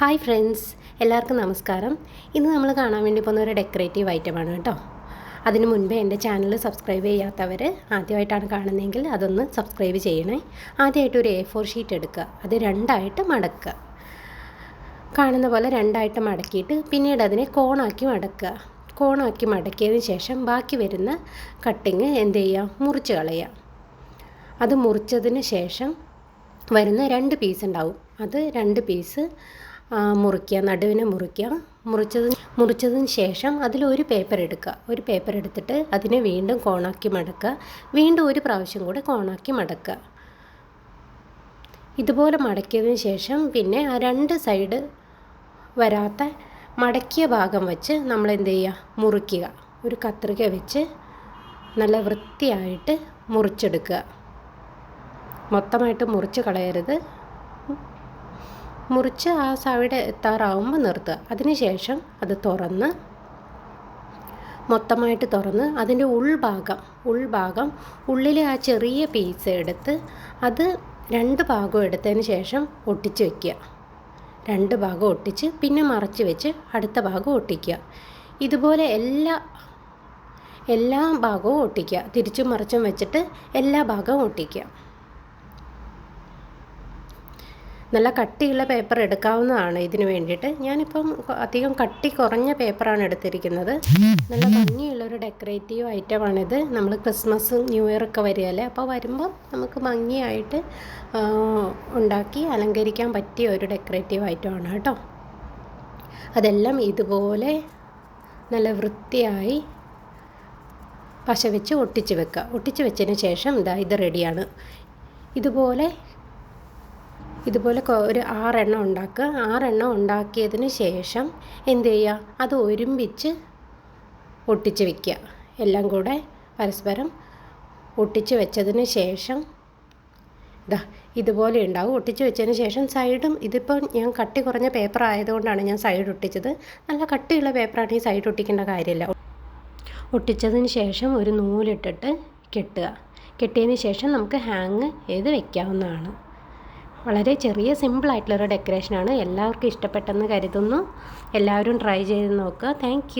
Hi friends എല്ലാവർക്കും നമസ്കാരം. ഇന്ന് നമ്മൾ കാണാൻ വേണ്ടി പോകുന്ന ഒരു ഡെക്കറേറ്റീവ് ഐറ്റമാണ് കേട്ടോ. അതിന് മുൻപേ എന്റെ ചാനൽ സബ്സ്ക്രൈബ് ചെയ്യാത്തവർ ആദ്യമായിട്ടാണ് കാണുന്നതെങ്കിൽ അതൊന്ന് സബ്സ്ക്രൈബ് ചെയ്യണേ. ആദ്യമായിട്ട് ഒരു എ ഫോർ ഷീറ്റ് എടുക്കുക. അത് രണ്ടായിട്ട് മടക്കുക. കാണുന്ന പോലെ രണ്ടായിട്ട് മടക്കിയിട്ട് പിന്നീട് അതിനെ കോണാക്കി മടക്കുക. കോണാക്കി മടക്കിയതിന് ശേഷം ബാക്കി വരുന്ന കട്ടിങ് എന്ത് ചെയ്യുക? മുറിച്ച് കളയുക. അത് മുറിച്ചതിന് ശേഷം വരുന്ന രണ്ട് പീസ് ഉണ്ടാവും. അത് രണ്ട് പീസ് മുറിക്കുക നടുവിനെ മുറിക്കുക. മുറിച്ചത് മുറിച്ചതിന് ശേഷം അതിലൊരു പേപ്പർ എടുക്കുക. ഒരു പേപ്പർ എടുത്തിട്ട് അതിനെ വീണ്ടും കോണാക്കി മടക്കുക. വീണ്ടും ഒരു പ്രാവശ്യം കൂടെ കോണാക്കി മടക്കുക. ഇതുപോലെ മടക്കിയതിന് ശേഷം പിന്നെ ആ രണ്ട് സൈഡ് വരാത്ത മടക്കിയ ഭാഗം വെച്ച് നമ്മൾ എന്ത് ചെയ്യുക? മുറിക്കുക. ഒരു കത്രിക വെച്ച് നല്ല വൃത്തിയായിട്ട് മുറിച്ചെടുക്കുക. മൊത്തമായിട്ട് മുറിച്ച് കളയരുത്. മുറിച്ച് ആ സൈഡ് എത്താറാവുമ്പോൾ നിർത്തുക. അതിനുശേഷം അത് തുറന്ന് മൊത്തമായിട്ട് തുറന്ന് അതിന്റെ ഉൾഭാഗം ഉൾഭാഗം ഉള്ളിലെ ആ ചെറിയ പീസ് എടുത്ത് അത് രണ്ട് ഭാഗം എടുത്തതിന് ശേഷം ഒട്ടിച്ച് വയ്ക്കുക രണ്ട് ഭാഗം ഒട്ടിച്ച് പിന്നെ മറച്ച് വെച്ച് അടുത്ത ഭാഗം ഒട്ടിക്കുക. ഇതുപോലെ എല്ലാ എല്ലാ ഭാഗവും ഒട്ടിക്കുക. തിരിച്ചും മറിച്ചും വെച്ചിട്ട് എല്ലാ ഭാഗവും ഒട്ടിക്കുക. നല്ല കട്ടിയുള്ള പേപ്പർ എടുക്കാവുന്നതാണ് ഇതിന് വേണ്ടിയിട്ട്. ഞാനിപ്പം അധികം കട്ടി കുറഞ്ഞ പേപ്പറാണ് എടുത്തിരിക്കുന്നത്. നല്ല ഭംഗിയുള്ളൊരു ഡെക്കറേറ്റീവ് ഐറ്റമാണിത്. നമ്മൾ ക്രിസ്മസും ന്യൂ ഇയർ ഒക്കെ വരികയല്ലേ? അപ്പോൾ വരുമ്പോൾ നമുക്ക് ഭംഗിയായിട്ട് ഉണ്ടാക്കി അലങ്കരിക്കാൻ പറ്റിയ ഒരു ഡെക്കറേറ്റീവ് ഐറ്റമാണ് കേട്ടോ. അതെല്ലാം ഇതുപോലെ നല്ല വൃത്തിയായി പശ വെച്ച് ഒട്ടിച്ച് വെക്കുക. ഒട്ടിച്ച് വെച്ചതിന് ശേഷം ഇതാ ഇത് റെഡിയാണ് ഇതുപോലെ ഇതുപോലെ ഒരു ആറെണ്ണം ഉണ്ടാക്കുക. ആറെണ്ണം ഉണ്ടാക്കിയതിന് ശേഷം എന്ത് ചെയ്യുക? അത് ഒരുമിച്ച് ഒട്ടിച്ച് വെക്കുക. എല്ലാം കൂടെ പരസ്പരം ഒട്ടിച്ച് വെച്ചതിന് ശേഷം ഇതാ ഇതുപോലെ ഉണ്ടാവും. ഒട്ടിച്ച് വെച്ചതിന് ശേഷം സൈഡും ഇതിപ്പോൾ ഞാൻ കട്ടി കുറഞ്ഞ പേപ്പർ ആയതുകൊണ്ടാണ് ഞാൻ സൈഡ് ഒട്ടിച്ചത്. നല്ല കട്ടിയുള്ള പേപ്പറാണ് ഈ സൈഡ് ഒട്ടിക്കേണ്ട കാര്യമില്ല. ഒട്ടിച്ചതിന് ശേഷം ഒരു നൂലിട്ടിട്ട് കെട്ടുക. കെട്ടിയതിന് ശേഷം നമുക്ക് ഹാങ് ചെയ്ത് വെക്കാവുന്നതാണ്. വളരെ ചെറിയ സിമ്പിളായിട്ടുള്ളൊരു ഡെക്കറേഷനാണ് എല്ലാവർക്കും ഇഷ്ടപ്പെട്ടെന്ന് കരുതുന്നു. എല്ലാവരും ട്രൈ ചെയ്ത് നോക്കുക. താങ്ക്